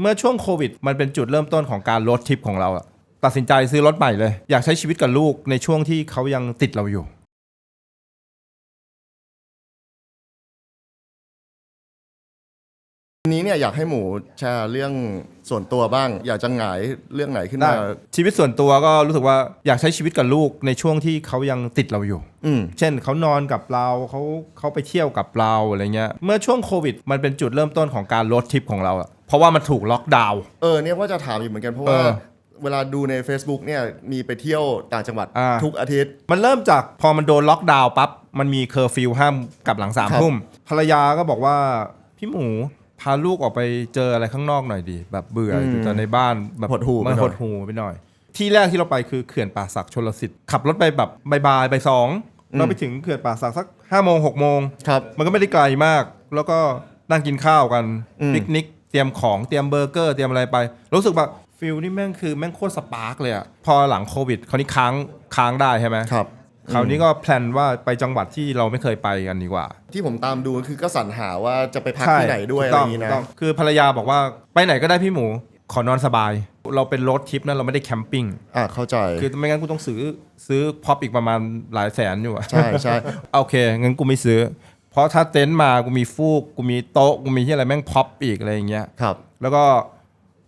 เมื่อช่วงโควิด มันเป็นจุดเริ่มต้นของการลดทริปของเราอะตัดสินใจซื้อรถใหม่เลย อยากใช้ชีวิตกับลูกในช่วงที่เขายังติดเราอยู่ นี้เนี่ยอยากให้หมูแชร์เรื่องส่วนตัวบ้าง อยากจะหงายเรื่องไหนขึ้นได้มา ชีวิตส่วนตัวก็รู้สึกว่าอยากใช้ชีวิตกับลูกในช่วงที่เขายังติดเราอยู่ อืม เช่นเขานอนกับเราเขาเขาไปเที่ยวกับเราอะไรเงี้ยเมื่อช่วงโควิด มันเป็นจุดเริ่มต้นของการลดทริปของเราอะเพราะว่ามันถูกล็อกดาวน์ เออเนี่ยว่าจะถามอยู่เหมือนกันเพราะว่า เออเวลาดูใน Facebook เนี่ยมีไปเที่ยวต่างจังหวัดอ่า ทุกอาทิตย์ มันเริ่มจากพอมันโดนล็อกดาวน์ปั๊บมันมีเคอร์ฟิวห้ามกลับหลังสามครับ ทุ่มภรรยาก็บอกว่า พี่หมู พาลูกออกไปเจออะไรข้างนอกหน่อยดี แบบเบื่ออยู่แต่ในบ้านแบบหดหู่ไปมันหน่อยหดหูไปหน่อย ที่แรกที่เราไปคือเขื่อนป่าสักชนลสิทธิ์ขับรถไปแบบบ่ายๆไปสองเราไปถึงเขื่อนป่าสักสักห้าโมงหกโมงครับ มันก็ไม่ได้ไกลมาก แล้วก็นั่งกินข้าวกันอืม ปิกนิกเตรียมของเตรียมเบอร์เกอร์เตรียมอะไรไป รู้สึกแบบฟิลนี่แม่งคือแม่งโคตรสปาร์กเลยอะพอหลังโควิดคราวนี้ค้างค้างได้ใช่ไหม ครับ คราวนี้ก็แพลนว่าไปจังหวัดที่เราไม่เคยไปกันดีกว่า ที่ผมตามดูคือก็สรรหาว่าจะไปพักที่ไหนด้วยอะไรถูกอต้ย่างนี้ถูนะกต้องคือภรรยาบอกว่าไปไหนก็ได้พี่หมูขอนอนสบาย เราเป็นรถทริปนะเราไม่ได้แคมปิ้งอะเข้าใจ คือไม่งั้นกูต้องซื้อซื้อพ็อปอีกประมาณหลายแสนอยู่อะใช่ใช่โอเคงั้นกูไม่ซื้อ เพราะถ้าเต็นท์มากูมีฟูกกูมีโต๊ะกูมีที่อะไรแม่งพ็อปอีกอะไรอย่างเงี้ยครับ แล้วก็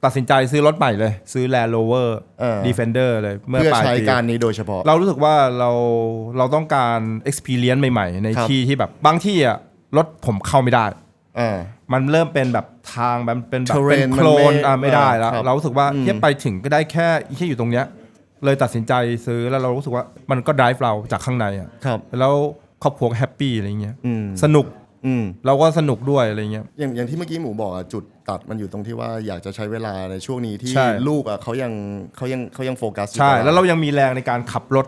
ตัดสินใจซื้อรถใหม่เลย ซื้อ Land Rover เออ Defender เลยเมื่อเพื่อปลายใช้ปีการนี้โดยเฉพาะ เรารู้สึกว่าเราเราต้องการ experience ใหม่ๆ ในครับ ที่ที่แบบบางที่อะรถผมเข้าไม่ได้อ่ามันเริ่มเป็นแบบทางแบบเป็นแบบ Terrain เป็นโคลมันนไม่อะไม่ได้แล้ว ครับ เรารู้สึกว่าอืมที่ไปถึงก็ได้แค่แค่อยู่ตรงเนี้ย เลยตัดสินใจซื้อแล้วเรารู้สึกว่ามันก็ drive เราจากข้างในอะครับ แล้วครอบครัวแฮปปี้อะไรเงี้ยอืม สนุก อืมเราก็สนุกด้วยอะไรเงี้ย อย่างอย่างที่เมื่อกี้หมูบอกอะจุดตัดมันอยู่ตรงที่ว่าอยากจะใช้เวลาในช่วงนี้ที่ใช่ ลูกอะเขายังเขายังเขายังโฟกัสอยู่ใช่ กับแล้วเรายังมีแรงในการขับรถ